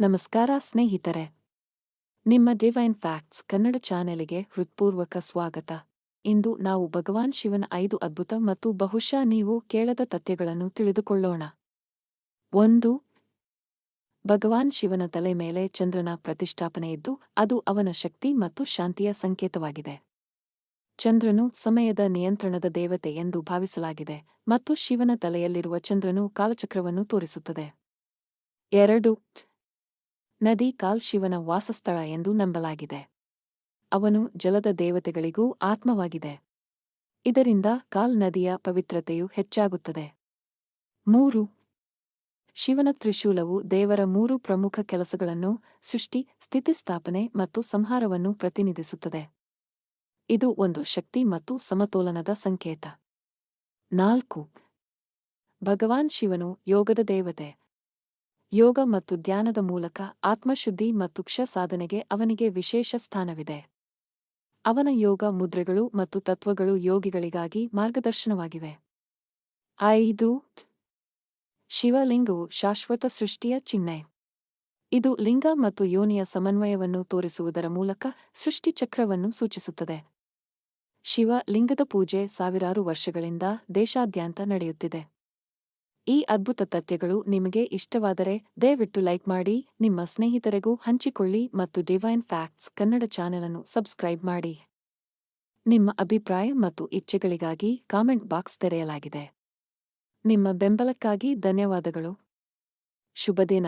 ನಮಸ್ಕಾರ ಸ್ನೇಹಿತರೆ. ನಿಮ್ಮ ಡಿವೈನ್ ಫ್ಯಾಕ್ಟ್ಸ್ ಕನ್ನಡ ಚಾನೆಲ್ಗೆ ಹೃತ್ಪೂರ್ವಕ ಸ್ವಾಗತ. ಇಂದು ನಾವು ಭಗವಾನ್ ಶಿವನ ಐದು ಅದ್ಭುತ ಮತ್ತು ಬಹುಶಃ ನೀವು ಕೇಳದ ತಥ್ಯಗಳನ್ನು ತಿಳಿದುಕೊಳ್ಳೋಣ. ಒಂದು, ಭಗವಾನ್ ಶಿವನ ತಲೆ ಮೇಲೆ ಚಂದ್ರನ ಪ್ರತಿಷ್ಠಾಪನೆ ಇದ್ದು, ಅದು ಅವನ ಶಕ್ತಿ ಮತ್ತು ಶಾಂತಿಯ ಸಂಕೇತವಾಗಿದೆ. ಚಂದ್ರನು ಸಮಯದ ನಿಯಂತ್ರಣದ ದೇವತೆ ಎಂದು ಭಾವಿಸಲಾಗಿದೆ ಮತ್ತು ಶಿವನ ತಲೆಯಲ್ಲಿರುವ ಚಂದ್ರನು ಕಾಲಚಕ್ರವನ್ನು ತೋರಿಸುತ್ತದೆ. ಎರಡು ನದಿ ಕಾಲ್ ಶಿವನ ವಾಸಸ್ಥಳ ಎಂದು ನಂಬಲಾಗಿದೆ. ಅವನು ಜಲದ ದೇವತೆಗಳಿಗೂ ಆತ್ಮವಾಗಿದೆ. ಇದರಿಂದ ಕಾಲ್ ನದಿಯ ಪವಿತ್ರತೆಯು ಹೆಚ್ಚಾಗುತ್ತದೆ. ಮೂರು. ಶಿವನ ತ್ರಿಶೂಲವು ದೇವರ ಮೂರು ಪ್ರಮುಖ ಕೆಲಸಗಳನ್ನು ಸೃಷ್ಟಿ, ಸ್ಥಿತಿಸ್ಥಾಪನೆ ಮತ್ತು ಸಂಹಾರವನ್ನು ಪ್ರತಿನಿಧಿಸುತ್ತದೆ. ಇದು ಒಂದು ಶಕ್ತಿ ಮತ್ತು ಸಮತೋಲನದ ಸಂಕೇತ. ನಾಲ್ಕು. ಭಗವಾನ್ ಶಿವನು ಯೋಗದ ದೇವತೆ. ಯೋಗ ಮತ್ತು ಧ್ಯಾನದ ಮೂಲಕ ಆತ್ಮಶುದ್ಧಿ ಮತ್ತು ಕ್ಷ ಸಾಧನೆಗೆ ಅವನಿಗೆ ವಿಶೇಷ ಸ್ಥಾನವಿದೆ. ಅವನ ಯೋಗ ಮುದ್ರೆಗಳು ಮತ್ತು ತತ್ವಗಳು ಯೋಗಿಗಳಿಗಾಗಿ ಮಾರ್ಗದರ್ಶನವಾಗಿವೆ. ಐದು, ಶಿವಲಿಂಗವು ಶಾಶ್ವತ ಸೃಷ್ಟಿಯ ಚಿಹ್ನೆ. ಇದು ಲಿಂಗ ಮತ್ತು ಯೋನಿಯ ಸಮನ್ವಯವನ್ನು ತೋರಿಸುವುದರ ಮೂಲಕ ಸೃಷ್ಟಿಚಕ್ರವನ್ನು ಸೂಚಿಸುತ್ತದೆ. ಶಿವ ಲಿಂಗದ ಪೂಜೆ ಸಾವಿರಾರು ವರ್ಷಗಳಿಂದ ದೇಶಾದ್ಯಂತ ನಡೆಯುತ್ತಿದೆ. ಈ ಅದ್ಭುತ ತಥ್ಯಗಳು ನಿಮಗೆ ಇಷ್ಟವಾದರೆ ದಯವಿಟ್ಟು ಲೈಕ್ ಮಾಡಿ, ನಿಮ್ಮ ಸ್ನೇಹಿತರಿಗೂ ಹಂಚಿಕೊಳ್ಳಿ ಮತ್ತು ಡಿವೈನ್ ಫ್ಯಾಕ್ಟ್ಸ್ ಕನ್ನಡ ಚಾನೆಲ್ ಅನ್ನು ಸಬ್ಸ್ಕ್ರೈಬ್ ಮಾಡಿ. ನಿಮ್ಮ ಅಭಿಪ್ರಾಯ ಮತ್ತು ಇಚ್ಛೆಗಳಿಗಾಗಿ ಕಾಮೆಂಟ್ ಬಾಕ್ಸ್ ತೆರೆಯಲಾಗಿದೆ. ನಿಮ್ಮ ಬೆಂಬಲಕ್ಕಾಗಿ ಧನ್ಯವಾದಗಳು. ಶುಭದಿನ